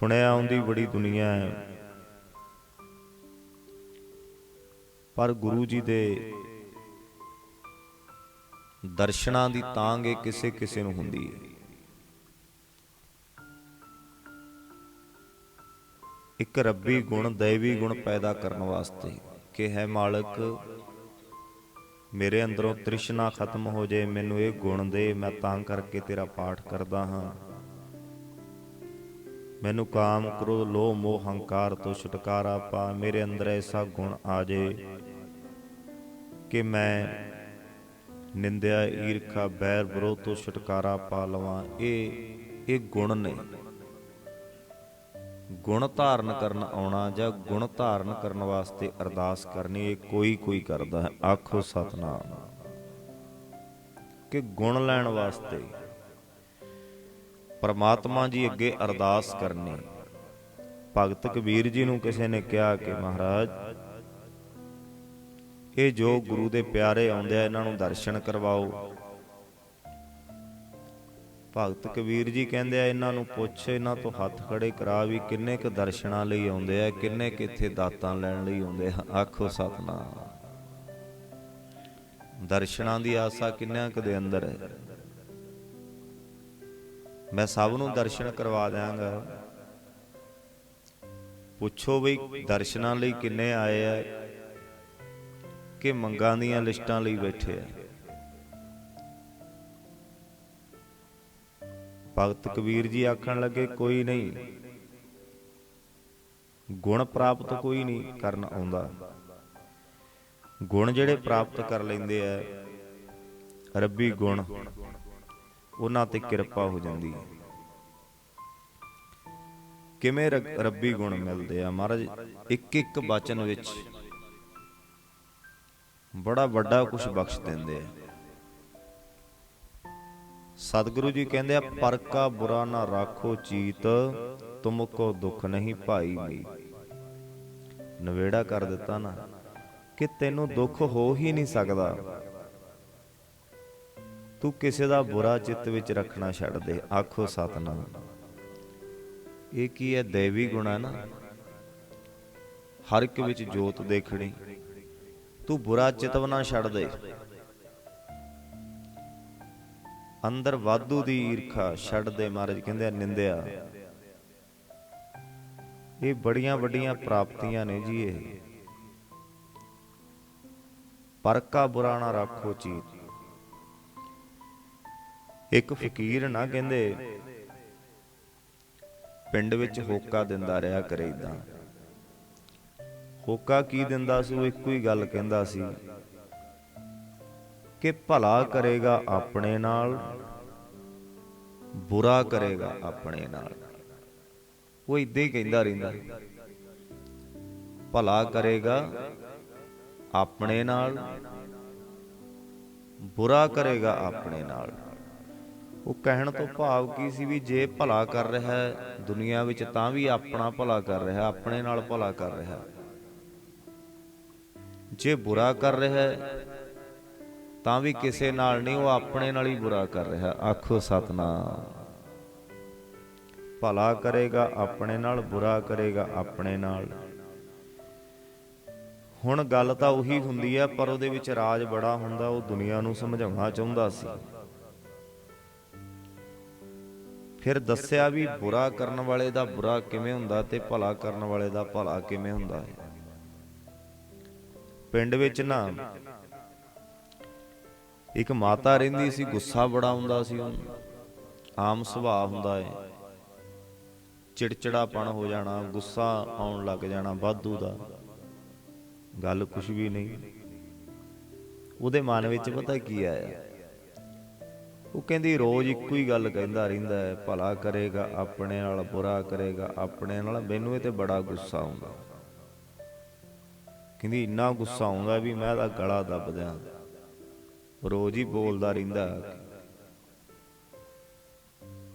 ਸੁਣਿਆ ਆਉਂਦੀ ਬੜੀ ਦੁਨੀਆ ਹੈ। ਪਰ ਗੁਰੂ ਜੀ ਦੇ ਦਰਸ਼ਨਾਂ ਦੀ ਤਾਂਗ ਇਹ ਕਿਸੇ ਕਿਸੇ ਨੂੰ ਹੁੰਦੀ ਹੈ। ਇੱਕ ਰੱਬੀ ਗੁਣ, ਦੈਵੀ ਗੁਣ ਪੈਦਾ ਕਰਨ ਵਾਸਤੇ ਕਿ ਹੈ ਮਾਲਕ, ਮੇਰੇ ਅੰਦਰੋਂ ਤ੍ਰਿਸ਼ਨਾ ਖਤਮ ਹੋ ਜਾਏ, ਮੈਨੂੰ ਇਹ ਗੁਣ ਦੇ, ਮੈਂ ਤਾਂ ਕਰਕੇ ਤੇਰਾ ਪਾਠ ਕਰਦਾ ਹਾਂ। ਮੈਨੂੰ ਕਾਮ, ਕ੍ਰੋਧ, ਲੋਭ, ਮੋਹ, ਹੰਕਾਰ ਤੋਂ ਛੁਟਕਾਰਾ ਪਾ, ਮੇਰੇ ਅੰਦਰ ਐਸਾ ਗੁਣ ਆ ਜੇ ਕਿ ਮੈਂ ਨਿੰਦਿਆ, ਈਰਖਾ, ਬੈਰ, ਵਿਰੋਧ ਤੋਂ ਛੁਟਕਾਰਾ ਪਾ ਲਵਾਂ। ਇਹ ਇਹ ਗੁਣ ਨੇ। ਗੁਣ ਧਾਰਨ ਕਰਨ ਆਉਣਾ ਜਾਂ ਗੁਣ ਧਾਰਨ ਕਰਨ ਵਾਸਤੇ ਅਰਦਾਸ ਕਰਨੀ, ਇਹ ਕੋਈ ਕੋਈ ਕਰਦਾ ਹੈ। ਆਖੋ ਸਤਨਾਮ। ਕਿ ਗੁਣ ਲੈਣ ਵਾਸਤੇ ਪਰਮਾਤਮਾ ਜੀ ਅੱਗੇ ਅਰਦਾਸ ਕਰਨੀ। ਭਗਤ ਕਬੀਰ ਜੀ ਨੂੰ ਕਿਸੇ ਨੇ ਕਿਹਾ ਕਿ ਮਹਾਰਾਜ, ਇਹ ਜੋ ਗੁਰੂ ਦੇ ਪਿਆਰੇ ਆਉਂਦੇ ਆ, ਇਹਨਾਂ ਨੂੰ ਦਰਸ਼ਨ ਕਰਵਾਓ। ਭਗਤ ਕਬੀਰ ਜੀ ਕਹਿੰਦੇ ਆ, ਇਹਨਾਂ ਨੂੰ ਪੁੱਛ, ਇਹਨਾਂ ਤੋਂ ਹੱਥ ਖੜੇ ਕਰਾ ਵੀ ਕਿੰਨੇ ਕੁ ਦਰਸ਼ਨਾਂ ਲਈ ਆਉਂਦੇ ਆ, ਕਿੰਨੇ ਕੁ ਇੱਥੇ ਦਾਤਾਂ ਲੈਣ ਲਈ ਆਉਂਦੇ ਆ। ਆਖੋ ਸਤਨਾਮ। ਦਰਸ਼ਨਾਂ ਦੀ ਆਸਾ ਕਿੰਨਿਆਂ ਕੁ ਦੇ ਅੰਦਰ ਹੈ? ਮੈਂ ਸਭ ਨੂੰ ਦਰਸ਼ਨ ਕਰਵਾ ਦਿਆਂਗਾ। ਪੁੱਛੋ ਵੀ ਦਰਸ਼ਨਾਂ ਲਈ ਕਿੰਨੇ ਆਏ ਆ, ਕਿ ਮੰਗਾਂ ਦੀਆਂ ਲਿਸਟਾਂ ਲਈ ਬੈਠੇ ਆ। ਭਗਤ ਕਬੀਰ ਜੀ ਆਖਣ ਲੱਗੇ, ਕੋਈ ਨਹੀਂ। ਗੁਣ ਪ੍ਰਾਪਤ ਕੋਈ ਨਹੀਂ ਕਰਨ ਆਉਂਦਾ। ਗੁਣ ਜਿਹੜੇ ਪ੍ਰਾਪਤ ਕਰ ਲੈਂਦੇ ਆ, ਰੱਬੀ ਗੁਣ। ਉਹਨਾਂ ਤੇ ਕਿਰਪਾ ਹੋ ਜਾਂਦੀ। ਹੈ ਕਿਵੇਂ ਰ- ਰੱਬੀ ਗੁਣ ਮਿਲਦੇ ਆ? ਮਹਾਰਾਜ ਇੱਕ ਇੱਕ ਬਚਨ ਵਿੱਚ ਬੜਾ ਵੱਡਾ ਕੁਝ ਬਖਸ਼ ਦਿੰਦੇ ਆ। ਸਤਿਗੁਰੂ ਜੀ ਕਹਿੰਦੇ ਆ ਪਰ ਕਾ ਬੁਰਾ ਨਾ ਰਾਖੋ ਚੀਤ ਤੁਮ ਕੋ ਦੁੱਖ ਨਹੀਂ ਭਾਈ ਮੀ ਨਵੇੜਾ ਕਰ ਦਿੱਤਾ ਨਾ, ਕਿ ਤੈਨੂੰ ਦੁੱਖ ਹੋ ਹੀ ਨਹੀਂ ਸਕਦਾ। ਤੂੰ ਕਿਸੇ ਦਾ ਬੁਰਾ ਚਿੱਤ ਵਿੱਚ ਰੱਖਣਾ ਛੱਡ ਦੇ, ਆਖੋ ਸਤਨਾਮ। ਇਹ ਕੀ ਹੈ? ਦੇਵੀ ਗੁਣ ਹੈ ਨਾ। ਹਰ ਇੱਕ ਵਿੱਚ ਜੋਤ ਦੇਖਣੀ। ਤੂੰ ਬੁਰਾ ਚਿਤਵਨਾ ਛੱਡ ਦੇ। ਅੰਦਰ ਵਾਧੂ ਦੀ ਈਰਖਾ ਛੱਡ ਦੇ ਮਹਾਰਾਜ, ਕਹਿੰਦੇ ਆ ਨਿੰਦਿਆ। ਇਹ ਬੜੀਆਂ ਵੱਡੀਆਂ ਪ੍ਰਾਪਤੀਆਂ ਨੇ ਜੀ ਇਹ। ਪਰਕਾ ਬੁਰਾ ਨਾ ਰੱਖੋ ਚੀਤ। ਇੱਕ ਫਕੀਰ ਨਾ ਕਹਿੰਦੇ, ਪਿੰਡ ਵਿੱਚ ਹੋਕਾ ਦਿੰਦਾ ਰਿਹਾ ਕਰੇ ਇਦਾਂ ਹੋਕਾ ਕੀ ਦਿੰਦਾ ਸੀ? ਉਹ ਇੱਕੋ ਹੀ ਗੱਲ ਕਹਿੰਦਾ ਸੀ ਕਿ ਭਲਾ ਕਰੇਗਾ ਆਪਣੇ ਨਾਲ, ਬੁਰਾ ਕਰੇਗਾ ਆਪਣੇ ਨਾਲ। ਉਹ ਇਦਾਂ ਹੀ ਕਹਿੰਦਾ ਰਹਿੰਦਾ। ਭਲਾ ਕਰੇਗਾ ਆਪਣੇ ਨਾਲ, ਬੁਰਾ ਕਰੇਗਾ ਆਪਣੇ ਨਾਲ। ਉਹ ਕਹਿਣ ਤੋਂ ਭਾਵ ਕੀ ਸੀ ਵੀ ਜੇ ਭਲਾ ਕਰ ਰਿਹਾ ਹੈ ਦੁਨੀਆ ਵਿੱਚ ਤਾਂ ਵੀ ਆਪਣਾ ਭਲਾ ਕਰ ਰਿਹਾ, ਆਪਣੇ ਨਾਲ ਭਲਾ ਕਰ ਰਿਹਾ। ਜੇ ਬੁਰਾ ਕਰ ਰਿਹਾ ਹੈ, ਤਾਂ ਵੀ ਕਿਸੇ ਨਾਲ ਨਹੀਂ, ਉਹ ਆਪਣੇ ਨਾਲ ਹੀ ਬੁਰਾ ਕਰ ਰਿਹਾ। ਆਖੋ ਸਤਨਾਮ। ਭਲਾ ਕਰੇਗਾ, ਆਪਣੇ ਨਾਲ ਬੁਰਾ ਕਰੇਗਾ, ਆਪਣੇ ਨਾਲ। ਹੁਣ ਗੱਲ ਤਾਂ ਉਹੀ ਹੁੰਦੀ ਹੈ, ਪਰ ਉਹਦੇ ਵਿੱਚ ਰਾਜ ਬੜਾ ਹੁੰਦਾ, ਉਹ ਦੁਨੀਆ ਨੂੰ ਸਮਝਾਉਣਾ ਚਾਹੁੰਦਾ ਸੀ। ਫਿਰ ਦੱਸਿਆ ਵੀ ਬੁਰਾ ਕਰਨ ਵਾਲੇ ਦਾ ਬੁਰਾ ਕਿਵੇਂ ਹੁੰਦਾ ਤੇ ਭਲਾ ਕਰਨ ਵਾਲੇ ਦਾ ਭਲਾ ਕਿਵੇਂ ਹੁੰਦਾ ਹੈ। ਪਿੰਡ ਵਿੱਚ ਨਾ ਇੱਕ ਮਾਤਾ ਰਹਿੰਦੀ ਸੀ, ਗੁੱਸਾ ਬੜਾ ਹੁੰਦਾ ਸੀ ਉਹਨੂੰ। ਆਮ ਸੁਭਾਅ ਹੁੰਦਾ ਹੈ ਚਿੜਚਿੜਾਪਣ ਹੋ ਜਾਣਾ, ਗੁੱਸਾ ਆਉਣ ਲੱਗ ਜਾਣਾ ਵਾਧੂ ਦਾ। ਗੱਲ ਕੁਝ ਵੀ ਨਹੀਂ। ਉਹਦੇ ਮਨ ਵਿੱਚ ਪਤਾ ਕੀ ਆਇਆ? ਉਹ ਕਹਿੰਦੀ, ਰੋਜ਼ ਇੱਕੋ ਹੀ ਗੱਲ ਕਹਿੰਦਾ ਰਹਿੰਦਾ ਹੈ, ਭਲਾ ਕਰੇਗਾ, ਆਪਣੇ ਨਾਲ ਬੁਰਾ ਕਰੇਗਾ, ਆਪਣੇ ਨਾਲ। ਮੈਨੂੰ ਇਹ ਤੇ ਬੜਾ ਗੁੱਸਾ ਆਉਂਦਾ। ਕਹਿੰਦੀ, ਇੰਨਾ ਗੁੱਸਾ ਆਉਂਦਾ ਵੀ ਮੈਂ ਤਾਂ ਗਲਾ ਦੱਬ ਦਿਆਂ। ਰੋਜ਼ ਹੀ ਬੋਲਦਾ ਰਹਿੰਦਾ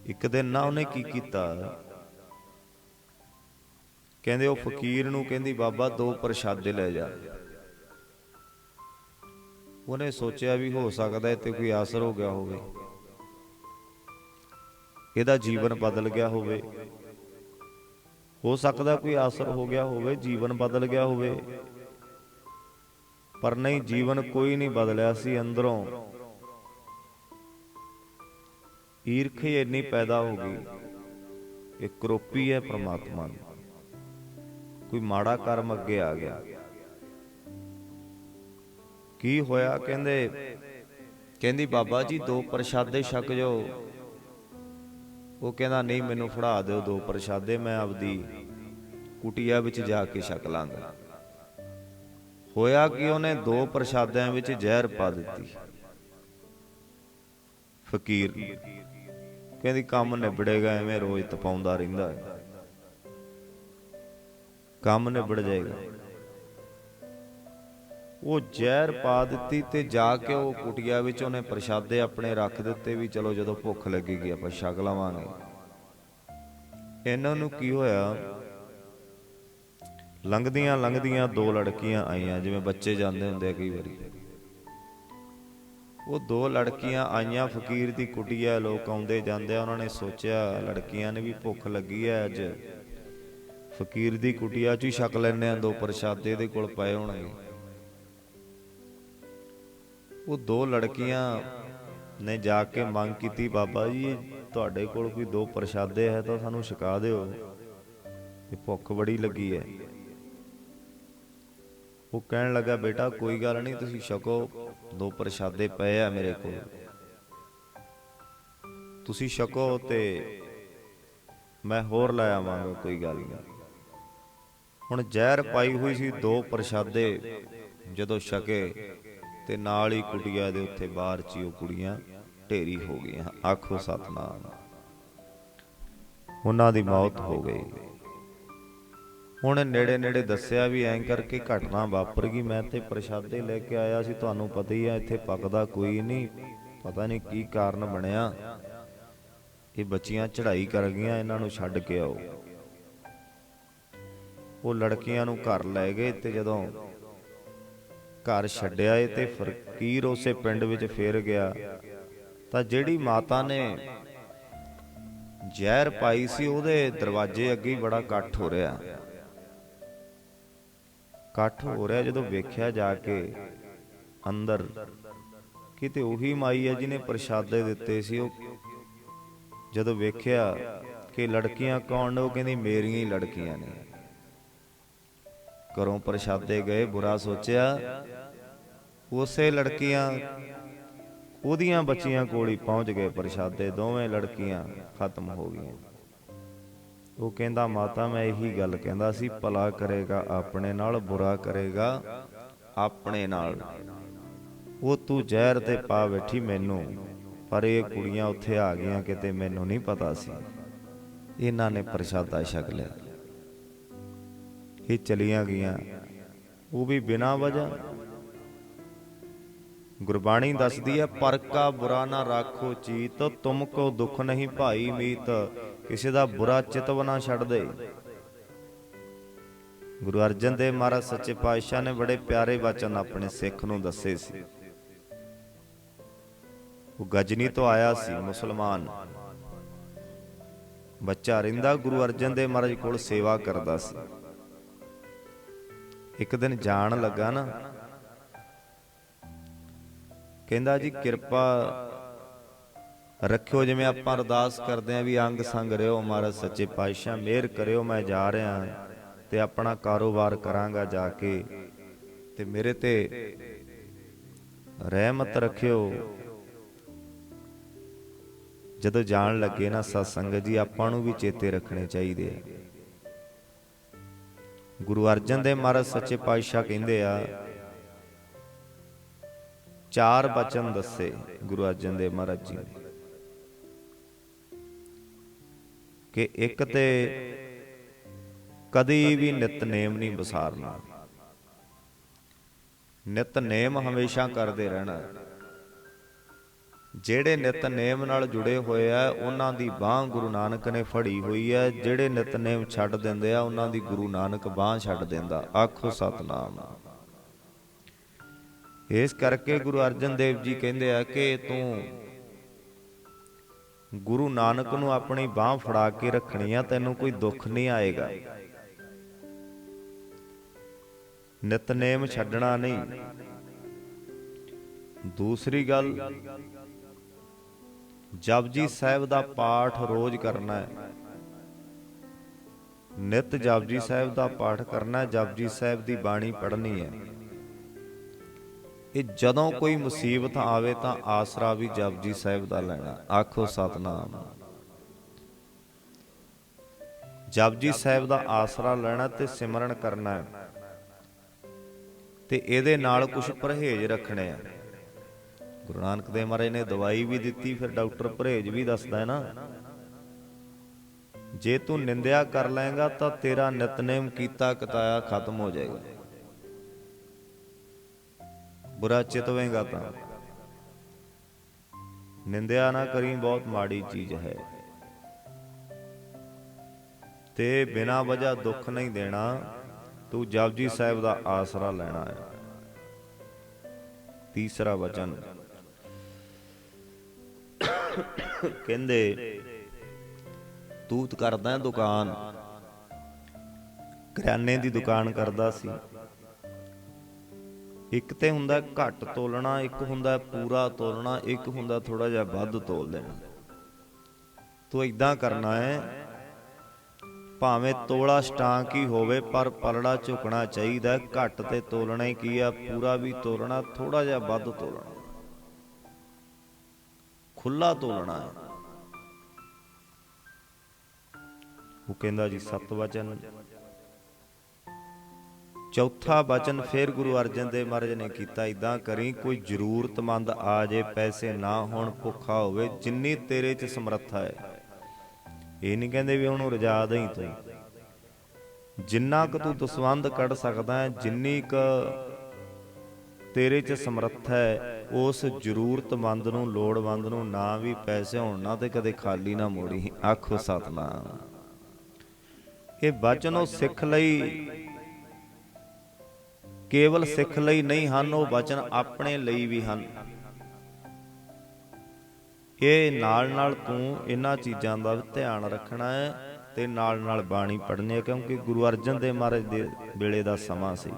ਇੱਕ ਦਿਨ ਨਾ ਉਹਨੇ ਕੀ ਕੀਤਾ? ਕਹਿੰਦੇ, ਉਹ ਫਕੀਰ ਨੂੰ ਕਹਿੰਦੀ, ਬਾਬਾ, ਦੋ ਪ੍ਰਸ਼ਾਦੇ ਲੈ ਜਾ। ਉਹਨੇ ਸੋਚਿਆ ਵੀ ਹੋ ਸਕਦਾ ਇੱਥੇ ਕੋਈ ਆਸਰ ਹੋ ਗਿਆ ਹੋਵੇ। ਇਹਦਾ ਜੀਵਨ ਬਦਲ ਗਿਆ ਹੋਵੇ। ਹੋ ਸਕਦਾ ਕੋਈ ਆਸਰ ਹੋ ਗਿਆ ਹੋਵੇ, ਜੀਵਨ ਬਦਲ ਗਿਆ ਹੋਵੇ। ਪਰ ਨਹੀਂ, ਜੀਵਨ ਕੋਈ ਨਹੀਂ ਬਦਲਿਆ ਸੀ ਅੰਦਰੋਂ। ਈਰਖ ਇੰਨੀ ਪੈਦਾ ਹੋ ਗਈ ਇਹ ਕਰੋਪੀ ਹੈ ਪ੍ਰਮਾਤਮਾ ਦੀ। ਕੋਈ ਮਾੜਾ ਕਰਮ ਅੱਗੇ ਆ ਗਿਆ। ਕੀ ਹੋਇਆ? ਕਹਿੰਦੇ, ਕਹਿੰਦੀ, ਬਾਬਾ ਜੀ, ਦੋ ਪ੍ਰਸ਼ਾਦੇ ਛਕ ਜੋ ਉਹ ਕਹਿੰਦਾ, ਨਹੀਂ, ਮੈਨੂੰ ਫੜਾ ਦਿਓ ਦੋ ਪ੍ਰਸ਼ਾਦੇ, ਮੈਂ ਆਪਦੀ ਕੁਟੀਆ ਵਿੱਚ ਜਾ ਕੇ ਛਕ ਲਾਂਗਾ। ਹੋਇਆ ਕਿ ਉਹਨੇ ਦੋ ਪ੍ਰਸ਼ਾਦਿਆਂ ਵਿੱਚ ਜ਼ਹਿਰ ਪਾ ਦਿੱਤੀ। ਫਕੀਰ ਕਹਿੰਦੀ, ਕੰਮ ਨਿਬੜੇਗਾ, ਐਵੇਂ ਰੋਜ਼ ਤਪਾਉਂਦਾ ਰਹਿੰਦਾ ਹੈ। ਕੰਮ ਨਿਬੜ ਜਾਏਗਾ। ਉਹ ਜ਼ਹਿਰ ਪਾ ਦਿੱਤੀ ਤੇ ਜਾ ਕੇ ਉਹ ਕੁਟਿਆ ਵਿੱਚ ਉਹਨੇ ਪ੍ਰਸ਼ਾਦੇ ਆਪਣੇ ਰੱਖ ਦਿੱਤੇ ਵੀ ਚਲੋ ਜਦੋਂ ਭੁੱਖ ਲੱਗੇਗੀ ਆਪਾਂ ਛਕ ਲਵਾਂਗੇ। ਇਹਨਾਂ ਨੂੰ ਕੀ ਹੋਇਆ? ਲੰਘਦੀਆਂ ਲੰਘਦੀਆਂ ਦੋ ਲੜਕੀਆਂ ਆਈਆਂ, ਜਿਵੇਂ ਬੱਚੇ ਜਾਂਦੇ ਹੁੰਦੇ ਆ ਕਈ ਵਾਰੀ। ਉਹ ਦੋ ਲੜਕੀਆਂ ਆਈਆਂ, ਫਕੀਰ ਦੀ ਕੁਟਿਆ ਲੋਕ ਆਉਂਦੇ ਜਾਂਦੇ ਆ, ਉਹਨਾਂ ਨੇ ਸੋਚਿਆ ਲੜਕੀਆਂ ਨੇ ਵੀ ਭੁੱਖ ਲੱਗੀ ਐ ਅੱਜ। ਫਕੀਰ ਦੀ ਕੁਟਿਆ ਚ ਹੀ ਛਕ ਲੈਣੇ ਆ, ਦੋ ਪ੍ਰਸ਼ਾਦੇ ਇਹਦੇ ਕੋਲ ਪਏ ਹੋਣਗੇ। ਉਹ ਦੋ ਲੜਕੀਆਂ ਨੇ ਜਾ ਕੇ ਮੰਗ ਕੀਤੀ, ਬਾਬਾ ਜੀ, ਤੁਹਾਡੇ ਕੋਲ ਕੋਈ ਦੋ ਪ੍ਰਸ਼ਾਦੇ ਹੈ ਤਾਂ ਸਾਨੂੰ ਛਕਾ ਦਿਓ। ਇਹ ਭੁੱਖ ਬੜੀ ਲੱਗੀ ਹੈ। ਉਹ ਕਹਿਣ ਲੱਗਾ, ਬੇਟਾ, ਕੋਈ ਗੱਲ ਨਹੀਂ, ਤੁਸੀਂ ਛਕੋ। ਦੋ ਪ੍ਰਸ਼ਾਦੇ ਪਏ ਆ ਮੇਰੇ ਕੋਲ। ਤੁਸੀਂ ਛਕੋ ਤੇ ਮੈਂ ਹੋਰ ਲੈ ਆਵਾਂਗਾ, ਕੋਈ ਗੱਲ ਨਹੀਂ। ਹੁਣ ਜ਼ਹਿਰ ਪਾਈ ਹੋਈ ਸੀ ਦੋ ਪ੍ਰਸ਼ਾਦੇ, ਜਦੋਂ ਛਕੇ ਤੇ ਨਾਲ ਹੀ ਕੁੜੀਆਂ ਦੇ ਉੱਥੇ ਬਾਹਰ ਚ ਉਹ ਕੁੜੀਆਂ ਢੇਰੀ ਹੋ ਗਈਆਂ। ਆਖੋ ਸਤਨਾਮ। ਉਹਨਾਂ ਦੀ ਮੌਤ ਹੋ ਗਈ। ਹੁਣ ਨੇੜੇ ਨੇੜੇ ਦੱਸਿਆ ਵੀ ਐਂ ਕਰਕੇ ਘਟਨਾ ਵਾਪਰ ਗਈ। ਮੈਂ ਤੇ ਪ੍ਰਸ਼ਾਦੇ ਲੈ ਕੇ ਆਇਆ ਸੀ। ਤੁਹਾਨੂੰ ਪਤਾ ਹੀ ਆ, ਇੱਥੇ ਪੱਕਦਾ ਕੋਈ ਨਹੀਂ। ਪਤਾ ਨਹੀਂ ਕੀ ਕਾਰਨ ਬਣਿਆ। ਇਹ ਬੱਚੀਆਂ ਚੜ੍ਹਾਈ ਕਰ ਗਈਆਂ, ਇਹਨਾਂ ਨੂੰ ਛੱਡ ਕੇ ਆਓ। ਉਹ ਲੜਕੀਆਂ ਨੂੰ ਘਰ ਲੈ ਗਏ ਤੇ ਜਦੋਂ ਘਰ ਛੱਡਿਆ ਏ ਤੇ ਫਕੀਰ ਉਸੇ ਪਿੰਡ ਵਿੱਚ ਫੇਰ ਗਿਆ। ਤਾਂ ਜਿਹੜੀ ਮਾਤਾ ਨੇ ਜ਼ਹਿਰ ਪਾਈ ਸੀ, ਉਹਦੇ ਦਰਵਾਜ਼ੇ ਅੱਗੇ ਬੜਾ ਇਕੱਠ ਹੋ ਰਿਹਾ। ਇਕੱਠ ਹੋ ਰਿਹਾ ਜਦੋਂ ਵੇਖਿਆ ਜਾ ਕੇ ਅੰਦਰ, ਕਿਤੇ ਉਹੀ ਮਾਈ ਹੈ ਜਿਹਨੇ ਪ੍ਰਸ਼ਾਦੇ ਦਿੱਤੇ ਸੀ। ਉਹ ਜਦੋਂ ਵੇਖਿਆ ਕਿ ਲੜਕੀਆਂ ਕੌਣ ਨੇ, ਉਹ ਕਹਿੰਦੀ, ਮੇਰੀਆਂ ਹੀ ਲੜਕੀਆਂ ਨੇ। ਘਰੋਂ ਪ੍ਰਸ਼ਾਦੇ ਗਏ, ਬੁਰਾ ਸੋਚਿਆ। ਉਸੇ ਲੜਕੀਆਂ, ਉਹਦੀਆਂ ਬੱਚੀਆਂ ਕੋਲ ਹੀ ਪਹੁੰਚ ਗਏ, ਪ੍ਰਸ਼ਾਦੇ ਦੋਵੇਂ ਲੜਕੀਆਂ ਖਤਮ ਹੋ ਗਈਆਂ। ਉਹ ਕਹਿੰਦਾ, ਮਾਤਾ, ਮੈਂ ਇਹੀ ਗੱਲ ਕਹਿੰਦਾ ਸੀ, ਭਲਾ ਕਰੇਗਾ ਆਪਣੇ ਨਾਲ, ਬੁਰਾ ਕਰੇਗਾ ਆਪਣੇ ਨਾਲ। ਉਹ ਤੂੰ ਜ਼ਹਿਰ ਤੇ ਪਾ ਬੈਠੀ ਮੈਨੂੰ, ਪਰ ਇਹ ਕੁੜੀਆਂ ਉੱਥੇ ਆ ਗਈਆਂ, ਕਿਤੇ ਮੈਨੂੰ ਨਹੀਂ ਪਤਾ ਸੀ। ਇਹਨਾਂ ਨੇ ਪ੍ਰਸ਼ਾਦਾ ਛਕ ਲਿਆ। ਇਹ ਚਲੀਆਂ ਗਈਆਂ। ਉਹ ਵੀ ਬਿਨਾਂ ਵਜ੍ਹਾ। ਗੁਰਬਾਣੀ ਦੱਸਦੀ ਹੈ, ਪਰ ਕਾ ਬੁਰਾ ਨਾ ਰਾਖੋ ਚੀਤ, ਤੁਮ ਕੋ ਦੁੱਖ ਨਹੀਂ ਭਾਈ ਮੀਤ, ਕਿਸੇ ਦਾ ਬੁਰਾ ਚਿਤਵ ਨਾ ਛੱਡ ਦੇ। ਗੁਰੂ ਅਰਜਨ ਦੇਵ ਮਹਾਰਾਜ ਸੱਚੇ ਪਾਤਸ਼ਾਹ ਨੇ ਬੜੇ ਪਿਆਰੇ ਵਚਨ ਆਪਣੇ ਸਿੱਖ ਨੂੰ ਦੱਸੇ ਸੀ। ਉਹ ਗਜਨੀ ਤੋਂ ਆਇਆ ਸੀ, ਮੁਸਲਮਾਨ। ਬੱਚਾ ਰਿੰਦਾ ਗੁਰੂ ਅਰਜਨ ਦੇਵ ਮਹਾਰਾਜ ਕੋਲ ਸੇਵਾ ਕਰਦਾ ਸੀ। ਇੱਕ ਦਿਨ ਜਾਣ ਲੱਗਾ ਨਾ। ਕਹਿੰਦਾ ਜੀ, ਕਿਰਪਾ ਰੱਖਿਓ ਜਿਵੇਂ ਆਪਾਂ ਅਰਦਾਸ ਕਰਦੇ ਆਂ ਵੀ ਅੰਗ ਸੰਗ ਰਿਓ ਮਹਾਰਾਜ, ਸੱਚੇ ਪਾਤਸ਼ਾਹ, ਮਿਹਰ ਕਰਿਓ, ਮੈਂ ਜਾ ਰਿਹਾ ਤੇ ਆਪਣਾ ਕਾਰੋਬਾਰ ਕਰਾਂਗਾ ਜਾ ਕੇ ਤੇ ਮੇਰੇ ਤੇ ਰਹਿਮਤ ਰੱਖਿਓ। ਜਦੋਂ ਜਾਣ ਲੱਗੇ ਨਾ ਸਤਸੰਗ ਜੀ, ਆਪਾਂ ਨੂੰ ਵੀ ਚੇਤੇ ਰੱਖਣੇ ਚਾਹੀਦੇ ਆ। ਗੁਰੂ ਅਰਜਨ ਦੇਵ ਮਹਾਰਾਜ ਸੱਚੇ ਪਾਤਸ਼ਾਹ ਕਹਿੰਦੇ ਆ, ਚਾਰ ਬਚਨ ਦੱਸੇ ਗੁਰੂ ਅਰਜਨ ਦੇਵ ਮਹਾਰਾਜ ਜੀ ਨੇ। ਕਿ ਇੱਕ ਤੇ ਕਦੀ ਵੀ ਨਿਤਨੇਮ ਨਹੀਂ ਵਿਸਾਰਨਾ ਨਿਤਨੇਮ ਹਮੇਸ਼ਾ ਕਰਦੇ ਰਹਿਣਾ। ਜਿਹੜੇ ਨਿਤਨੇਮ ਨਾਲ ਜੁੜੇ ਹੋਏ ਆ, ਉਹਨਾਂ ਦੀ ਬਾਹ ਗੁਰੂ ਨਾਨਕ ਨੇ ਫੜੀ ਹੋਈ ਹੈ ਜਿਹੜੇ ਨਿਤਨੇਮ ਛੱਡ ਦਿੰਦੇ ਆ, ਉਹਨਾਂ ਦੀ ਗੁਰੂ ਨਾਨਕ ਬਾਹ ਛੱਡ ਦਿੰਦਾ। ਆਖੋ ਸਤਨਾਮ। ਇਸ ਕਰਕੇ ਗੁਰੂ ਅਰਜਨ ਦੇਵ ਜੀ ਕਹਿੰਦੇ ਆ ਕਿ ਤੂੰ ਗੁਰੂ ਨਾਨਕ ਨੂੰ ਆਪਣੀ ਬਾਹ ਫੜਾ ਕੇ ਰੱਖਣੀ ਆ, ਤੈਨੂੰ ਕੋਈ ਦੁੱਖ ਨਹੀਂ ਆਏਗਾ। ਨਿਤਨੇਮ ਛੱਡਣਾ ਨਹੀਂ। ਦੂਸਰੀ ਗੱਲ ਜਪਜੀ ਸਾਹਿਬ ਦਾ ਪਾਠ ਰੋਜ਼ ਕਰਨਾ ਹੈ। ਨਿਤ ਜਪਜੀ ਸਾਹਿਬ ਦਾ ਪਾਠ ਕਰਨਾ ਹੈ ਜਪਜੀ ਸਾਹਿਬ ਦੀ ਬਾਣੀ ਪੜ੍ਹਨੀ ਹੈ। ਇਹ ਜਦੋਂ ਕੋਈ ਮੁਸੀਬਤ ਆਵੇ ਤਾਂ ਆਸਰਾ ਵੀ ਜਪਜੀ ਸਾਹਿਬ ਦਾ ਲੈਣਾ ਆਖੋ ਸਤਨਾਮ। ਜਪਜੀ ਸਾਹਿਬ ਦਾ ਆਸਰਾ ਲੈਣਾ ਤੇ ਸਿਮਰਨ ਕਰਨਾ ਹੈ ਤੇ ਇਹਦੇ ਨਾਲ ਕੁਝ ਪਰਹੇਜ਼ ਰੱਖਣੇ ਆ। ਗੁਰੂ ਨਾਨਕ ਦੇਵ ਮਹਾਰਾਜ ਨੇ ਦਵਾਈ ਵੀ ਦਿੱਤੀ, ਫਿਰ ਡਾਕਟਰ ਪਰਹੇਜ਼ ਵੀ ਦੱਸਦਾ ਹੈ ਨਾ। ਜੇ ਤੂੰ ਨਿੰਦਿਆ ਕਰ ਲਏਗਾ ਤਾਂ ਤੇਰਾ ਨਿਤਨੇਮ ਕੀਤਾ ਕਤਾਇਆ ਖਤਮ ਹੋ ਜਾਏਗਾ। ਬੁਰਾ ਚਿਤਵੇਂਗਾ ਤਾਂ। ਨਿੰਦਿਆ ਨਾ ਕਰੀ ਬਹੁਤ ਮਾੜੀ ਚੀਜ਼ ਹੈ। ਤੇ ਬਿਨਾ ਵਜ੍ਹਾ ਦੁੱਖ ਨਹੀਂ ਦੇਣਾ, ਤੂੰ ਜਪਜੀ ਸਾਹਿਬ ਦਾ ਆਸਰਾ ਲੈਣਾ ਹੈ। ਤੀਸਰਾ ਵਚਨ। ਕਹਿੰਦੇ, ਤੂਤ ਕਰਦਾ ਦੁਕਾਨ। ਕਰਿਆਨੇ ਦੀ ਦੁਕਾਨ ਕਰਦਾ ਸੀ। ਇੱਕ ਤੇ ਹੁੰਦਾ ਘੱਟ ਤੋਲਣਾ, ਇੱਕ ਹੁੰਦਾ ਪੂਰਾ ਤੋਲਣਾ, ਇੱਕ ਹੁੰਦਾ ਥੋੜਾ ਜਿਹਾ ਵੱਧ ਤੋਲ ਦੇਣਾ। ਤੂੰ ਇਦਾਂ ਕਰਨਾ ਹੈ, ਭਾਵੇਂ ਤੋਲਾ ਸਟਾਂਕ ਹੀ ਹੋਵੇ, ਪਰ ਪਲੜਾ ਝੁਕਣਾ ਚਾਹੀਦਾ। ਘੱਟ ਤੇ ਤੋਲਣਾ ਹੀ ਕੀ ਆ, ਪੂਰਾ ਵੀ ਤੋਲਣਾ ਥੋੜਾ ਜਿਹਾ ਵੱਧ ਤੋਲਣਾ। ਖੁੱਲਾ ਤੋਲਣਾ ਹੈ। ਉਹ ਕਹਿੰਦਾ ਜੀ, ਸਤ ਵਚਨ। ਚੌਥਾ ਬਚਨ ਫਿਰ ਗੁਰੂ ਅਰਜਨ ਦੇਵ ਮਹਾਰਾਜ ਨੇ ਕੀਤਾ ਇਦਾਂ ਕਰੀ, ਕੋਈ ਜ਼ਰੂਰਤਮੰਦ ਆ ਜੇ, ਪੈਸੇ ਨਾ ਹੋਣ, ਭੁੱਖਾ ਹੋਵੇ, ਜਿੰਨੀ ਤੇਰੇ 'ਚ ਸਮਰੱਥਾ ਹੈ। ਇਹ ਨਹੀਂ ਕਹਿੰਦੇ ਵੀ ਉਹਨੂੰ ਰਜਾ ਦੇਈ ਤੂੰ। ਜਿੰਨਾ ਕੁ ਤੂੰ ਦਸਵੰਦ ਕੱਢ ਸਕਦਾ ਹੈ, ਜਿੰਨੀ ਕੁ ਤੇਰੇ 'ਚ ਸਮਰੱਥਾ ਹੈ ਉਸ ਜ਼ਰੂਰਤਮੰਦ ਨੂੰ, ਲੋੜਵੰਦ ਨੂੰ ਨਾ ਵੀ ਪੈਸੇ ਹੋਣ, ਨਾ ਤੇ ਕਦੇ ਖਾਲੀ ਨਾ ਮੋੜੀ। ਆਖੋ ਸਤਨਾਮ। ਇਹ ਬਚਨ ਉਹ ਸਿੱਖ ਲਈ, ਕੇਵਲ ਸਿੱਖ ਲਈ ਨਹੀਂ ਹਨ, ਉਹ ਬਚਨ ਆਪਣੇ ਲਈ ਵੀ ਹਨ। ਇਹ ਨਾਲ ਨਾਲ ਤੂੰ ਇਹਨਾਂ ਚੀਜ਼ਾਂ ਦਾ ਧਿਆਨ ਰੱਖਣਾ ਹੈ ਤੇ ਨਾਲ ਨਾਲ ਬਾਣੀ ਪੜ੍ਹਨੀ ਹੈ, ਕਿਉਂਕਿ ਗੁਰੂ ਅਰਜਨ ਦੇਵ ਮਹਾਰਾਜ ਦੇ ਵੇਲੇ ਦਾ ਸਮਾਂ ਸੀ।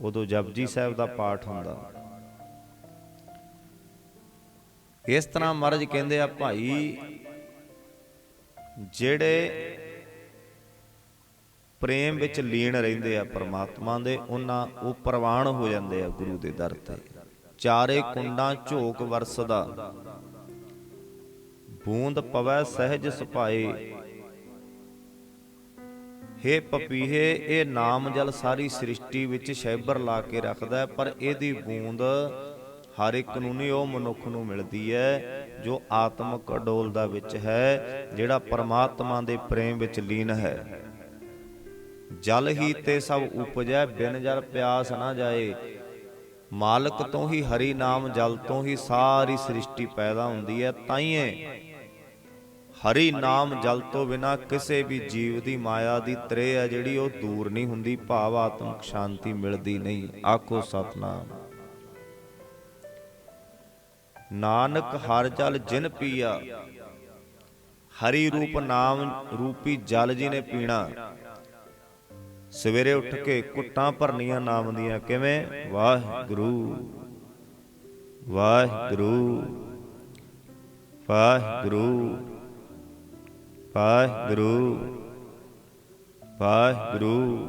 ਉਦੋਂ ਜਪਜੀ ਸਾਹਿਬ ਦਾ ਪਾਠ ਹੁੰਦਾ। ਇਸ ਤਰ੍ਹਾਂ ਮਹਾਰਾਜ ਕਹਿੰਦੇ ਆ, ਭਾਈ, ਜਿਹੜੇ ਪ੍ਰੇਮ ਵਿੱਚ ਲੀਨ ਰਹਿੰਦੇ ਆ ਪਰਮਾਤਮਾ ਦੇ, ਉਹਨਾਂ ਉਹ ਪ੍ਰਵਾਨ ਹੋ ਜਾਂਦੇ ਆ ਗੁਰੂ ਦੇ ਦਰ ਤੇ। ਚਾਰੇ ਕੁੰਡਾਂ ਝੋਕ ਵਰਸਦਾ। ਬੂੰਦ ਪਵੈ ਸਹਿਜ ਸੁਭਾਏ ਹੇ ਪਪੀਹੇ, ਇਹ ਨਾਮ ਜਲ ਸਾਰੀ ਸ੍ਰਿਸ਼ਟੀ ਵਿੱਚ ਸ਼ੈਬਰ ਲਾ ਕੇ ਰੱਖਦਾ ਪਰ ਇਹਦੀ ਬੂੰਦ ਹਰ ਇੱਕ ਨੂੰ ਨਹੀਂ, ਉਹ ਮਨੁੱਖ ਨੂੰ ਮਿਲਦੀ ਹੈ, ਜੋ ਆਤਮਕ ਅਡੋਲ ਦਾ ਵਿੱਚ ਹੈ, ਜਿਹੜਾ ਪਰਮਾਤਮਾ ਦੇ ਪ੍ਰੇਮ ਵਿੱਚ ਲੀਨ ਹੈ। ਜਲ ਹੀ ਤੇ ਸਭ ਉਪਜੈ, ਬਿਨ ਜਲ ਪਿਆਸ ਨਾ ਜਾਏ। ਮਾਲਕ ਤੋਂ ਹੀ ਹਰੀ ਨਾਮ, ਜਲ ਤੋਂ ਹੀ ਸਾਰੀ ਸ੍ਰਿਸ਼ਟੀ ਪੈਦਾ ਹੁੰਦੀ ਹੈ, ਤਾਈਏ। ਹਰੀ ਨਾਮ, ਜਲ ਤੋਂ ਬਿਨਾ ਕਿਸੇ ਵੀ ਜੀਵ ਦੀ ਮਾਇਆ ਦੀ ਤ੍ਰੇ ਹੈ, ਜਿਹੜੀ ਉਹ ਦੂਰ ਨਹੀਂ ਹੁੰਦੀ, ਭਾਵ ਆਤਮਿਕ ਸ਼ਾਂਤੀ ਮਿਲਦੀ ਨਹੀਂ। ਆਖੋ ਸਤਨਾਮ। ਨਾਨਕ ਹਰ ਜਲ ਜਿਨ ਪੀਆ, ਹਰੀ ਰੂਪ ਨਾਮ ਰੂਪੀ ਜਲ ਜੀ ਨੇ ਪੀਣਾ। ਸਵੇਰੇ ਉੱਠ ਕੇ ਕੁੱਟਾਂ ਭਰਨੀਆਂ ਨਾਮ ਦੀਆਂ ਕਿਵੇਂ? ਵਾਹਿਗੁਰੂ ਵਾਹਿਗੁਰੂ ਵਾਹਿਗੁਰੂ ਵਾਹਿਗੁਰੂ ਵਾਹਿਗੁਰੂ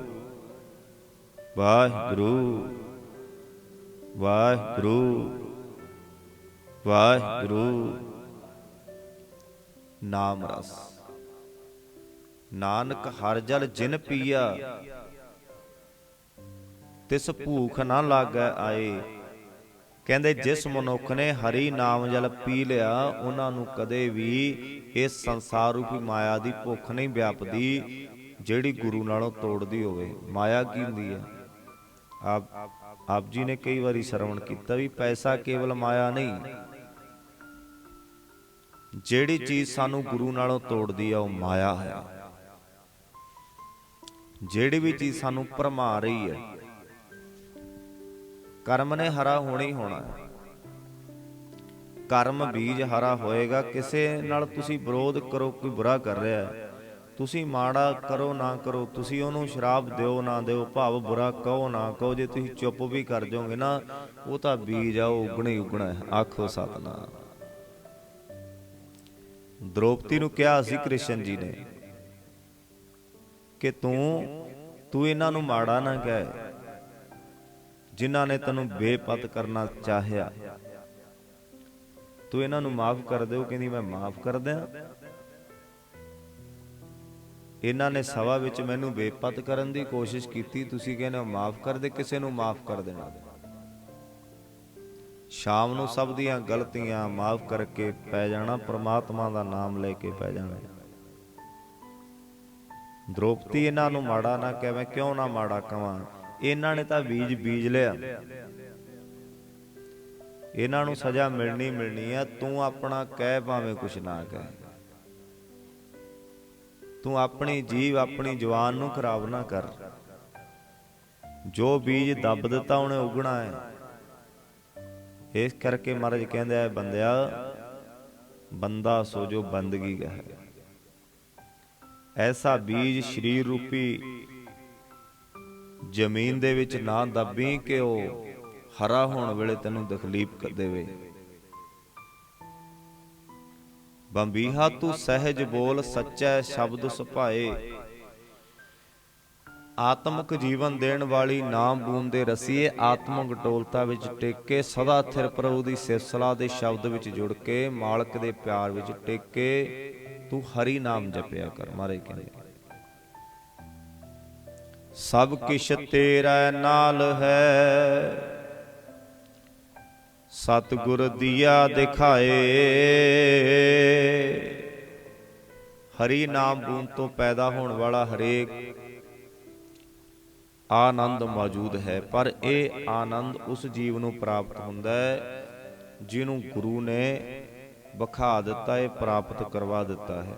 ਵਾਹਿਗੁਰੂ ਵਾਹਿਗੁਰੂ। ਵਾਹਿਗੁਰੂ। ਨਾਮ ਰਸ। ਨਾਨਕ ਹਰ ਜਲ ਜਿਨ ਪੀਆ, ਤਿਸ ਭੂਖ ਨਾ ਲਾਗੈ ਆਏ। ਕਹਿੰਦੇ, ਜਿਸ ਮਨੁੱਖ ਨੇ ਹਰੀ ਨਾਮ ਜਲ ਪੀ ਲਿਆ, ਉਹਨਾਂ ਨੂੰ ਕਦੇ ਵੀ ਇਸ ਸੰਸਾਰ ਰੂਪੀ ਮਾਇਆ ਦੀ ਭੁੱਖ ਨਹੀਂ ਵਿਆਪਦੀ, ਜਿਹੜੀ ਗੁਰੂ ਨਾਲੋਂ ਤੋੜਦੀ ਹੋਵੇ। ਮਾਇਆ ਕੀ ਹੁੰਦੀ ਹੈ ਆਪ ਆਪ ਜੀ ਨੇ ਕਈ ਵਾਰੀ ਸ਼ਰਵਣ ਕੀਤਾ ਵੀ ਪੈਸਾ ਕੇਵਲ ਮਾਇਆ ਨਹੀਂ। ਜਿਹੜੀ ਚੀਜ਼ ਸਾਨੂੰ ਗੁਰੂ ਨਾਲੋਂ ਤੋੜਦੀ ਆ, ਉਹ ਮਾਇਆ ਹੈ। ਜਿਹੜੀ ਵੀ ਚੀਜ਼ ਸਾਨੂੰ ਭਰਮਾ ਰਹੀ ਹੈ। ਕਰਮ ਨੇ ਹਰਾ ਹੋਣਾ ਹੀ ਹੋਣਾ ਹੈ। ਕਰਮ ਬੀਜ ਹਰਾ ਹੋਏਗਾ, ਕਿਸੇ ਨਾਲ ਤੁਸੀਂ ਵਿਰੋਧ ਕਰੋ, ਕੋਈ ਬੁਰਾ ਕਰ ਰਿਹਾ ਹੈ। ਤੁਸੀਂ ਮਾੜਾ ਕਰੋ, ਨਾ ਕਰੋ, ਤੁਸੀਂ ਉਹਨੂੰ ਸ਼ਰਾਬ ਦਿਓ, ਨਾ ਦਿਓ, ਭਾਵ ਬੁਰਾ ਕਹੋ, ਨਾ ਕਹੋ, ਜੇ ਤੁਸੀਂ ਚੁੱਪ ਵੀ ਕਰ ਜਾਓਗੇ ਨਾ, ਉਹ ਤਾਂ ਬੀਜ ਆ, ਉਹ ਉਗਣਾ ਹੀ ਉਗਣਾ ਆਖੋ ਸਤਨਾਮ। ਦ੍ਰੋਪਦੀ ਨੂੰ ਕਿਹਾ ਸੀ ਕ੍ਰਿਸ਼ਨ ਜੀ ਨੇ ਕਿ ਤੂੰ ਤੂੰ ਇਹਨਾਂ ਨੂੰ ਮਾੜਾ ਨਾ ਕਹਿ, ਜਿਨ੍ਹਾਂ ਨੇ ਤੈਨੂੰ ਬੇਪਤ ਕਰਨਾ ਚਾਹਿਆ। ਤੂੰ ਇਹਨਾਂ ਨੂੰ ਮਾਫ ਕਰ ਦਿਓ, ਕਹਿੰਦੀ ਮੈਂ ਮਾਫ ਕਰ ਦਿਆਂ। ਇਹਨਾਂ ਨੇ ਸਭਾ ਵਿੱਚ ਮੈਨੂੰ ਬੇਪਤ ਕਰਨ ਦੀ ਕੋਸ਼ਿਸ਼ ਕੀਤੀ। ਤੁਸੀਂ ਕਹਿੰਦੇ ਹੋ, ਮਾਫ ਕਰ ਦੇ, ਕਿਸੇ ਨੂੰ ਮਾਫ ਕਰ ਦੇਣਾ ਸ਼ਾਮ ਨੂੰ ਸਭ ਦੀਆਂ ਗਲਤੀਆਂ ਮਾਫ ਕਰਕੇ ਪੈ ਜਾਣਾ, ਪ੍ਰਮਾਤਮਾ ਦਾ ਨਾਮ ਲੈ ਕੇ ਪੈ ਜਾਣਾ। ਦ੍ਰੋਪਦੀ ਇਹਨਾਂ ਨੂੰ ਮਾੜਾ ਨਾ ਕਹਵੇਂ, ਕਿਉਂ ਨਾ ਮਾੜਾ ਕਵਾਂ ਇਹਨਾਂ ਨੇ ਤਾਂ ਬੀਜ ਬੀਜ ਲਿਆ। ਇਹਨਾਂ ਨੂੰ ਸਜ਼ਾ ਮਿਲਣੀ ਮਿਲਣੀ ਆ, ਤੂੰ ਆਪਣਾ ਕਹਿ ਭਾਵੇਂ ਕੁਛ ਨਾ ਕਹਿ। ਤੂੰ ਆਪਣੀ ਜੀਵ, ਆਪਣੀ ਜਵਾਨ ਨੂੰ ਖਰਾਬ ਨਾ ਕਰ। ਜੋ ਬੀਜ ਦੱਬ ਦਿੱਤਾ ਉਹਨੇ ਉਗਣਾ ਹੈ। ਇਸ ਕਰਕੇ ਮਹਾਰਾਜ ਕਹਿੰਦਾ ਆ, ਬੰਦਿਆ, ਬੰਦਾ ਸੋ ਜੋ ਬੰਦਗੀ ਹੈ। ਐਸਾ ਬੀਜ ਸਰੀਰ ਰੂਪੀ ਜ਼ਮੀਨ ਦੇ ਵਿੱਚ ਨਾ ਦੱਬੀ ਕਿ ਉਹ ਹਰਾ ਹੋਣ ਵੇਲੇ ਤੈਨੂੰ ਤਕਲੀਫ ਕਰ ਦੇਵੇ। ਬੰਬੀਹਾ ਤੂੰ ਸਹਿਜ ਬੋਲ ਸੱਚੈ ਸ਼ਬਦ ਸੁਭਾਏ। ਆਤਮਿਕ ਜੀਵਨ ਦੇਣ ਵਾਲੀ ਨਾਮ ਬੂੰਦ ਦੇ ਰਸੀਏ ਆਤਮਿਕ ਡੋਲਤਾ ਵਿੱਚ ਟਿਕ ਕੇ ਸਦਾ ਥਿਰ ਪ੍ਰਭੂ ਦੀ ਸਿਫਤਸਲਾ ਦੇ ਸ਼ਬਦ ਵਿੱਚ ਜੁੜ ਕੇ ਮਾਲਕ ਦੇ ਪਿਆਰ ਵਿੱਚ ਟਿਕ ਕੇ ਤੂੰ ਹਰੀ ਨਾਮ ਜਪਿਆ ਕਰ ਮਾਰੇ ਕਹਿੰਦੇ। ਸਭ ਕਿਛ ਤੇਰਾ ਨਾਲ ਹੈ। ਸਤਿਗੁਰ ਦੀਆ ਦਿਖਾਏ। ਹਰੀ ਨਾਮ ਬੂੰਦ ਤੋਂ ਪੈਦਾ ਹੋਣ ਵਾਲਾ ਹਰੇਕ ਆਨੰਦ ਮੌਜੂਦ ਹੈ, ਪਰ ਇਹ ਆਨੰਦ ਉਸ ਜੀਵ ਨੂੰ ਪ੍ਰਾਪਤ ਹੁੰਦਾ ਹੈ, ਜਿਹਨੂੰ ਗੁਰੂ ਨੇ ਵਿਖਾ ਦਿੱਤਾ ਹੈ ਪ੍ਰਾਪਤ ਕਰਵਾ ਦਿੱਤਾ ਹੈ।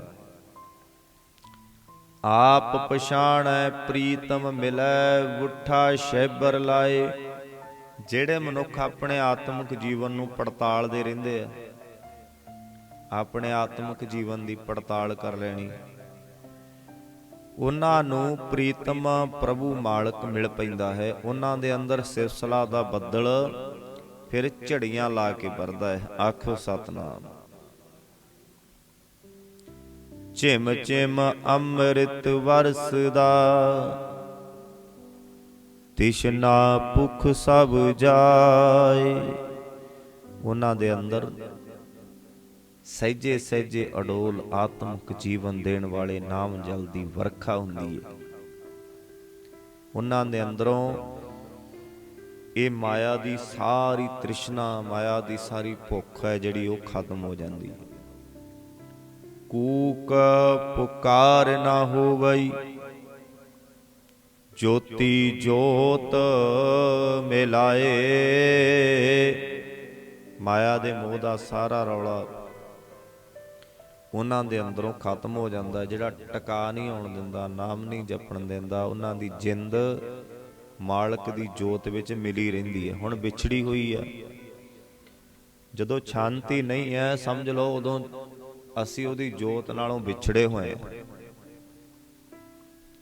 ਆਪ ਪਛਾਣੈ, ਪ੍ਰੀਤਮ ਮਿਲੈ ਉਠਾ ਸ਼ੈਬਰ ਲਾਏ। ਜਿਹੜੇ ਮਨੁੱਖ ਆਪਣੇ ਆਤਮਿਕ ਜੀਵਨ ਨੂੰ ਪੜਤਾਲਦੇ ਰਹਿੰਦੇ ਆ, ਆਪਣੇ ਆਤਮਿਕ ਜੀਵਨ ਦੀ ਪੜਤਾਲ ਕਰ ਲੈਣੀ। ਉਹਨਾਂ ਨੂੰ ਪ੍ਰੀਤਮ ਪ੍ਰਭੂ ਮਾਲਕ ਮਿਲ ਪੈਂਦਾ ਹੈ। ਉਹਨਾਂ ਦੇ ਅੰਦਰ ਸਿਫਤਸਲਾ ਦਾ ਬੱਦਲ ਫਿਰ ਝੜੀਆਂ ਲਾ ਕੇ ਵਰਦਾ ਹੈ। ਆਖੋ ਸਤਨਾਮ। ਝਿਮ ਝਿਮ ਅੰਮ੍ਰਿਤ ਵਰਸਦਾ। ਤਿਸ਼ਨਾ ਭੁਖ ਸਭ ਜਾਏ। ਉਹਨਾਂ ਦੇ ਅੰਦਰ ਸਹਿਜੇ ਸਹਿਜੇ ਅਡੋਲ ਆਤਮਿਕ ਜੀਵਨ ਦੇਣ ਵਾਲੇ ਨਾਮ ਜਲ ਦੀ ਵਰਖਾ ਹੁੰਦੀ ਹੈ। ਉਹਨਾਂ ਦੇ ਅੰਦਰੋਂ ਇਹ ਮਾਇਆ ਦੀ ਸਾਰੀ ਤ੍ਰਿਸ਼ਨਾ, ਮਾਇਆ ਦੀ ਸਾਰੀ ਭੁੱਖ ਹੈ ਜਿਹੜੀ ਉਹ ਖਤਮ ਹੋ ਜਾਂਦੀ ਹੈ। ਕੂਕ ਪੁਕਾਰ ਨਾ ਹੋਵਈ। ਜੋਤੀ ਜੋਤ ਮਿਲਾਏ। ਮਾਇਆ ਦੇ ਮੋਹ ਦਾ ਸਾਰਾ ਰੌਲਾ ਉਹਨਾਂ ਦੇ ਅੰਦਰੋਂ ਖਤਮ ਹੋ ਜਾਂਦਾ, ਜਿਹੜਾ ਟਿਕਾ ਨਹੀਂ ਆਉਣ ਦਿੰਦਾ, ਨਾਮ ਨਹੀਂ ਜਪਣ ਦਿੰਦਾ, ਉਹਨਾਂ ਦੀ ਜਿੰਦ ਮਾਲਕ ਦੀ ਜੋਤ ਵਿੱਚ ਮਿਲੀ ਰਹਿੰਦੀ ਹੈ। ਹੁਣ ਵਿਛੜੀ ਹੋਈ ਆ। ਜਦੋਂ ਸ਼ਾਂਤੀ ਨਹੀਂ ਹੈ, ਸਮਝ ਲਓ ਉਦੋਂ ਅਸੀਂ ਉਹਦੀ ਜੋਤ ਨਾਲੋਂ ਵਿਛੜੇ ਹੋਏ ਹਾਂ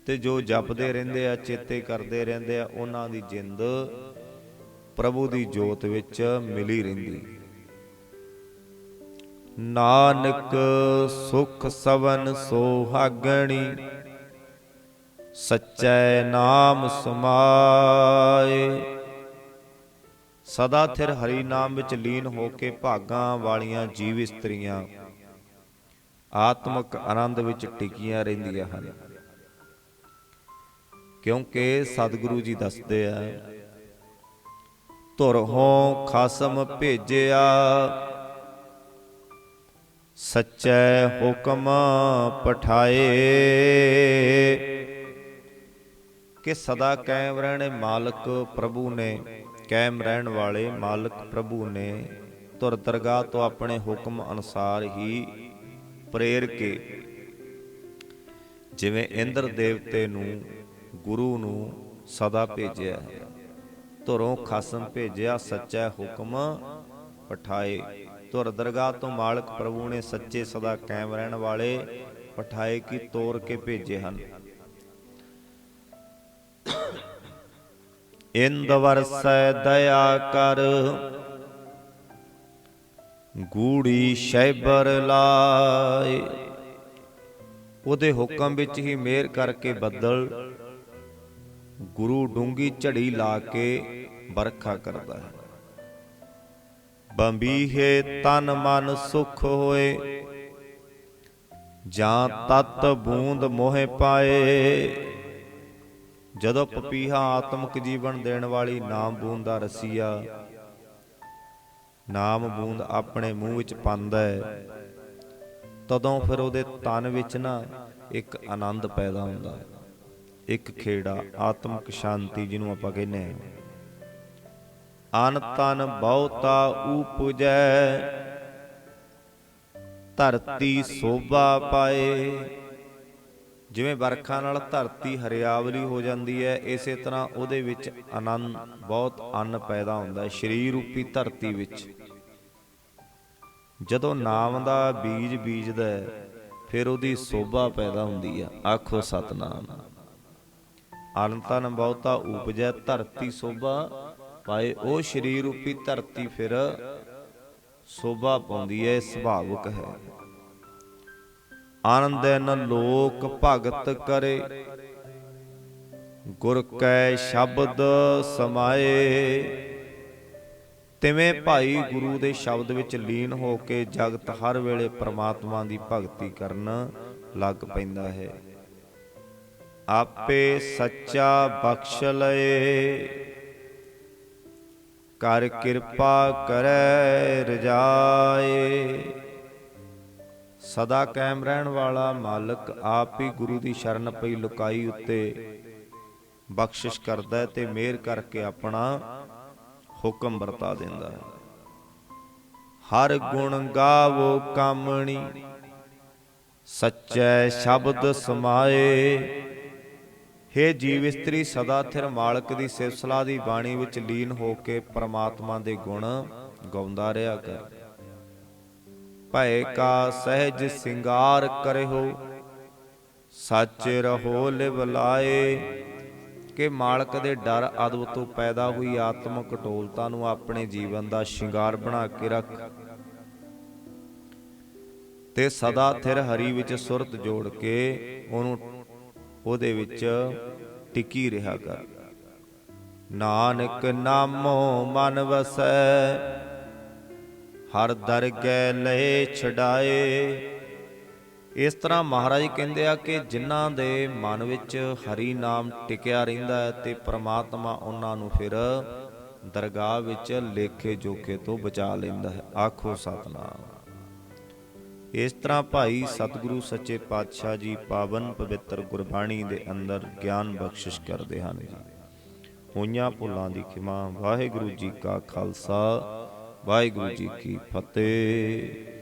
ਤੇ ਜੋ ਜਪਦੇ ਰਹਿੰਦੇ ਆ, ਚੇਤੇ ਕਰਦੇ ਰਹਿੰਦੇ ਆ, ਉਹਨਾਂ ਦੀ ਜਿੰਦ ਪ੍ਰਭੂ ਦੀ ਜੋਤ ਵਿੱਚ ਮਿਲੀ ਰਹਿੰਦੀ। ਨਾਨਕ ਸੁਖ ਸਵਨ ਸੋਹਾਗਣੀ, ਸਚੈ ਨਾਮ ਸਮਾਏ। ਸਦਾ ਥਿਰ ਹਰੀ ਨਾਮ ਵਿੱਚ ਲੀਨ ਹੋ ਕੇ ਭਾਗਾਂ ਵਾਲੀਆਂ ਜੀਵ ਇਸਤਰੀਆਂ, ਆਤਮਿਕ ਆਨੰਦ ਵਿੱਚ ਟਿਕੀਆਂ ਰਹਿੰਦੀਆਂ ਹਨ। ਕਿਉਂਕਿ ਸਤਿਗੁਰੂ ਜੀ ਦੱਸਦੇ ਆ ਧੁਰਹੋਂ ਖਸਮ ਭੇਜਿਆ, ਸੱਚੇ ਹੁਕਮ ਪਠਾਏ। ਕਿ ਸਦਾ ਕਾਇਮ ਰਹਿਣੇ ਮਾਲਕ ਪ੍ਰਭੂ ਨੇ ਕਾਇਮ ਰਹਿਣ ਵਾਲੇ ਮਾਲਕ ਪ੍ਰਭੂ ਨੇ ਤੁਰ ਦਰਗਾਹ ਤੋਂ ਆਪਣੇ ਹੁਕਮ ਅਨੁਸਾਰ ਹੀ ਪ੍ਰੇਰ ਕੇ, ਜਿਵੇਂ ਇੰਦਰ ਦੇਵਤੇ ਨੂੰ ਗੁਰੂ ਨੂੰ ਸਦਾ ਭੇਜਿਆ। ਹੈ ਧੁਰੋਂ ਖਸਮ ਭੇਜਿਆ, ਸੱਚਾ ਹੁਕਮ ਪਠਾਏ। ਤੁਰ ਦਰਗਾਹ ਤੋਂ ਮਾਲਕ ਪ੍ਰਭੂ ਨੇ ਸੱਚੇ ਸਦਾ ਕਾਇਮ ਰਹਿਣ ਵਾਲੇ ਪਠਾਏ ਕੀ ਤੋਰ ਕੇ ਭੇਜੇ ਹਨ। ਇੰਦ ਵਰਸੈ ਦਇਆ ਕਰ, ਗੂੜੀ ਸ਼ੈਬਰ ਲਾਏ। ਉਹਦੇ ਹੁਕਮ ਵਿੱਚ ਹੀ ਮਿਹਰ ਕਰਕੇ ਬੱਦਲ ਗੁਰੂ ਡੂੰਗੀ ਝੜੀ ਲਾ ਕੇ ਵਰਖਾ ਕਰਦਾ ਹੈ। ਬੰਬੀਹੇ ਤਨ ਮਨ ਸੁਖ ਹੋਏ, ਜਾਂ ਤਤ ਬੂੰਦ ਮੋਹਿ ਪਾਏ। ਜਦੋਂ ਪਪੀਹਾ ਆਤਮਿਕ ਜੀਵਨ ਦੇਣ ਵਾਲੀ ਨਾਮ ਬੂੰਦ ਦਾ ਰਸੀਆ, ਨਾਮ ਬੂੰਦ ਆਪਣੇ ਮੂੰਹ ਵਿੱਚ ਪਾਉਂਦਾ ਹੈ, ਤਦੋਂ ਫਿਰ ਉਹਦੇ ਤਨ ਵਿੱਚ ਨਾ ਇੱਕ ਆਨੰਦ ਪੈਦਾ ਹੁੰਦਾ ਹੈ। ਇੱਕ ਖੇੜਾ, ਆਤਮਿਕ ਸ਼ਾਂਤੀ ਜਿਹਨੂੰ ਆਪਾਂ ਕਹਿੰਦੇ ਹਾਂ। ਅਨ ਤਨ ਬਹੁਤਾ ਉਪਜੈ, ਧਰਤੀ ਸੋਭਾ ਪਾਏ। ਜਿਵੇਂ ਵਰਖਾ ਨਾਲ ਧਰਤੀ ਹਰਿਆਵਲੀ ਹੋ ਜਾਂਦੀ ਹੈ, ਇਸੇ ਤਰ੍ਹਾਂ ਉਹਦੇ ਵਿੱਚ ਆਨੰਦ, ਬਹੁਤ ਅੰਨ ਪੈਦਾ ਹੁੰਦਾ ਹੈ, ਸਰੀਰ ਰੂਪੀ ਧਰਤੀ ਵਿੱਚ। ਜਦੋਂ ਨਾਮ ਦਾ ਬੀਜ ਬੀਜਦਾ ਫਿਰ ਉਹਦੀ ਸੋਭਾ ਪੈਦਾ ਹੁੰਦੀ ਹੈ, ਆਖੋ ਸਤਨਾਮ। ਅਨੰਤਨ ਬਹੁਤਾ ਉਪਜੈ ਧਰਤੀ ਸੋਭਾ ਪਾਏ ਉਹ ਸਰੀਰ ਰੂਪੀ ਧਰਤੀ ਫਿਰ ਸੋਭਾ ਪਾਉਂਦੀ ਹੈ ਇਹ ਸੁਭਾਵਕ ਹੈ। ਆਨੰਦਨ ਲੋਕ ਭਗਤ ਕਰੇ, ਗੁਰ ਕੈ ਸ਼ਬਦ ਸਮਾਏ। ਤਿਵੇਂ ਭਾਈ ਗੁਰੂ ਦੇ ਸ਼ਬਦ ਵਿੱਚ ਲੀਨ ਹੋ ਕੇ ਜਗਤ ਹਰ ਵੇਲੇ ਪ੍ਰਮਾਤਮਾ ਦੀ ਭਗਤੀ ਕਰਨ ਲੱਗ ਪੈਂਦਾ ਹੈ। ਆਪੇ ਸੱਚਾ ਬਖਸ਼ ਲਏ। ਕਰ ਕਿਰਪਾ ਕਰੈ ਰਜਾਏ। ਸਦਾ ਕਾਇਮ ਰਹਿਣ ਵਾਲਾ ਮਾਲਕ ਆਪ ਹੀ ਗੁਰੂ ਦੀ ਸ਼ਰਨ ਪਈ ਲੁਕਾਈ ਉੱਤੇ ਬਖਸ਼ਿਸ਼ ਕਰਦਾ ਤੇ ਮਿਹਰ ਕਰਕੇ ਆਪਣਾ ਹੁਕਮ ਵਰਤਾ ਦਿੰਦਾ ਹੈ। ਹਰ ਗੁਣ ਗਾਵੋ ਕਾਮਣੀ, ਸੱਚੈ ਸ਼ਬਦ ਸਮਾਏ। ਹੇ ਜੀਵ ਇਸਤਰੀ, ਸਦਾ ਥਿਰ ਮਾਲਕ ਦੀ ਸਿਫਤਸਲਾ ਦੀ ਬਾਣੀ ਵਿੱਚ ਲੀਨ ਹੋ ਕੇ ਪ੍ਰਮਾਤਮਾ ਦੇ ਗੁਣ ਗਾਉਂਦਾ ਰਿਹਾ ਕਰ। ਭੈ ਕਾ ਸਹਿਜ ਸਿੰਗਾਰ ਕਰਿਓ ਸੱਚ ਰਹੋ ਲਿਵ ਲਾਏ। ਕਿ ਮਾਲਕ ਦੇ ਡਰ ਅਦਬ ਤੋਂ ਪੈਦਾ ਹੋਈ ਆਤਮਿਕ ਟੋਲਤਾ ਨੂੰ ਆਪਣੇ ਜੀਵਨ ਦਾ ਸ਼ਿੰਗਾਰ ਬਣਾ ਕੇ ਰੱਖ। ਤੇ ਸਦਾ ਥਿਰ ਹਰੀ ਵਿੱਚ ਸੁਰਤ ਜੋੜ ਕੇ ਉਹਨੂੰ ਉਹਦੇ ਵਿੱਚ ਟਿਕੀ ਰਿਹਾ ਕਰ ਨਾਨਕ ਨਾਮੋ ਮਨ ਵਸੈ, ਹਰ ਦਰਗਹਿ ਲਏ ਛਡਾਏ। ਇਸ ਤਰ੍ਹਾਂ ਮਹਾਰਾਜ ਕਹਿੰਦੇ ਆ ਕਿ ਜਿਨ੍ਹਾਂ ਦੇ ਮਨ ਵਿੱਚ ਹਰੀ ਨਾਮ ਟਿਕਿਆ ਰਹਿੰਦਾ ਹੈ ਤੇ ਪ੍ਰਮਾਤਮਾ ਉਹਨਾਂ ਨੂੰ ਫਿਰ ਦਰਗਾਹ ਵਿੱਚ ਲੇਖੇ ਜੋਖੇ ਤੋਂ ਬਚਾ ਲੈਂਦਾ ਹੈ। ਆਖੋ ਸਤਨਾਮ। ਇਸ ਤਰ੍ਹਾਂ ਭਾਈ ਸਤਿਗੁਰੂ ਸੱਚੇ ਪਾਤਸ਼ਾਹ ਜੀ ਪਾਵਨ ਪਵਿੱਤਰ ਗੁਰਬਾਣੀ ਦੇ ਅੰਦਰ ਗਿਆਨ ਬਖਸ਼ਿਸ਼ ਕਰਦੇ ਹਨ। ਜੀ ਹੋਈਆਂ ਭੁੱਲਾਂ ਦੀ ਖਿਮਾ ਵਾਹਿਗੁਰੂ ਜੀ ਕਾ ਖਾਲਸਾ, ਵਾਹਿਗੁਰੂ ਜੀ ਕੀ ਫਤਿਹ।